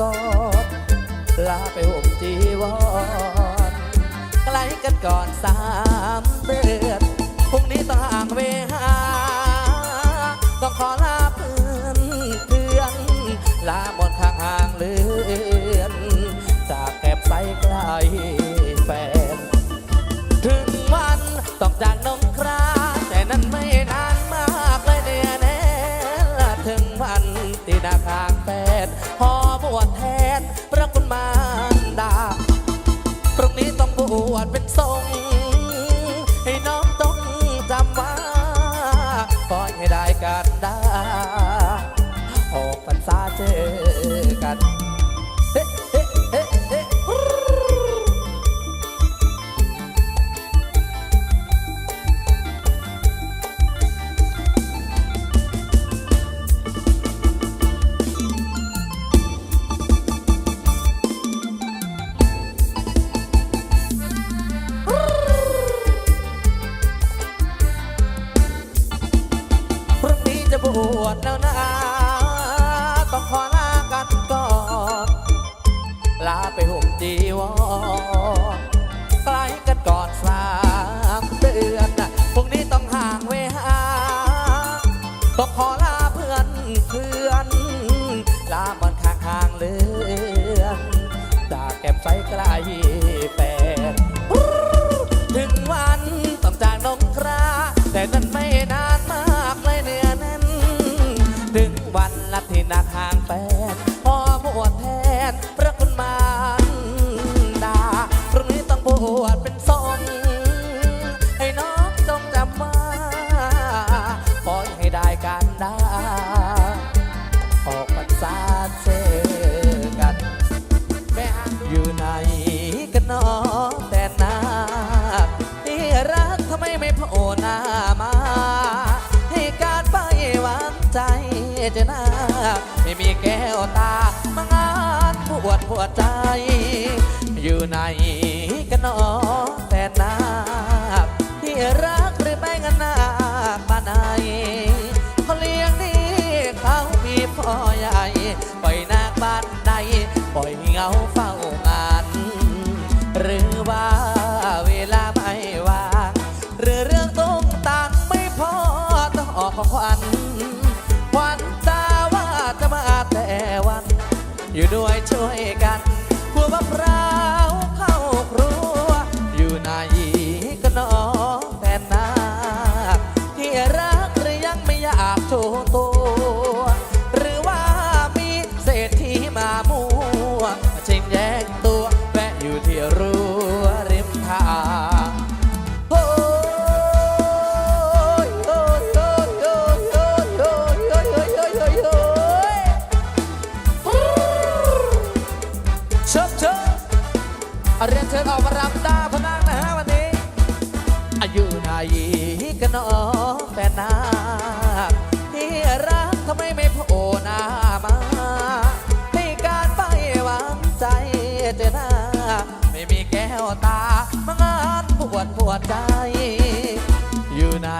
กอดลาไปห่มจีวรไกลกันก่อนสามเดือนพรุ่งนี้ต้องห่างเวหาต้องขอลาเพื่อนเพื่อน ลาหมดทางห่างเลือน จากแอบไปไกลแฟน ถึงวันต้องจากน้องคราแต่นั้นไม่นานมากเลยเนี่ยแน่ถึงวันที่นาทางแฟนหอ วดแทนพระคุณมารดาพรุ่งนี้ต้องบวชเป็นทรงให้น้องต้องจำว่าปล่อยให้ได้กันได้ แล้วนะต้องขอลากันก่อนลาไปห่มจีวรไกลกันก่อนสามเดือนนะพรุ่งนี้ต้องห่างเวหาต้องขอลาเพื่อนเพื่อน ลามันข้างห่างๆเลือนจากแก้มใสไกล ไม่โผล่หน้ามา ให้การไปหวานใจเจะน่าไม่มีแก้วตามางานปวดหัวใจ อยู่ไหนกันเนอแต่นา ด้วยช่วยกันหัวมะพร้า เรียนเชิญออกมารำตาพนังนะฮะวันนี้อายุไหนกันเนาะแฟนนาที่รักทำไมไม่โผล่หน้ามาให้การไปวางใจเจอหน้า ไม่มีแก้วตามางานปวดปวดใจ อยู่ไหน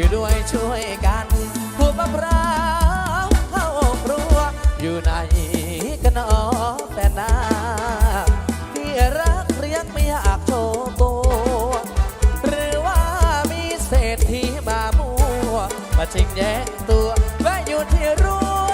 อยู่ด้วยช่วยกันพวกมะพร้าวเข้าครัว อยู่ในกันอแต่นาที่รักเรียกไม่อยากโชว์ตัว หรือว่ามีเศรษฐีมามัว มาชิงแย่งตัวแวะอยู่ที่รั้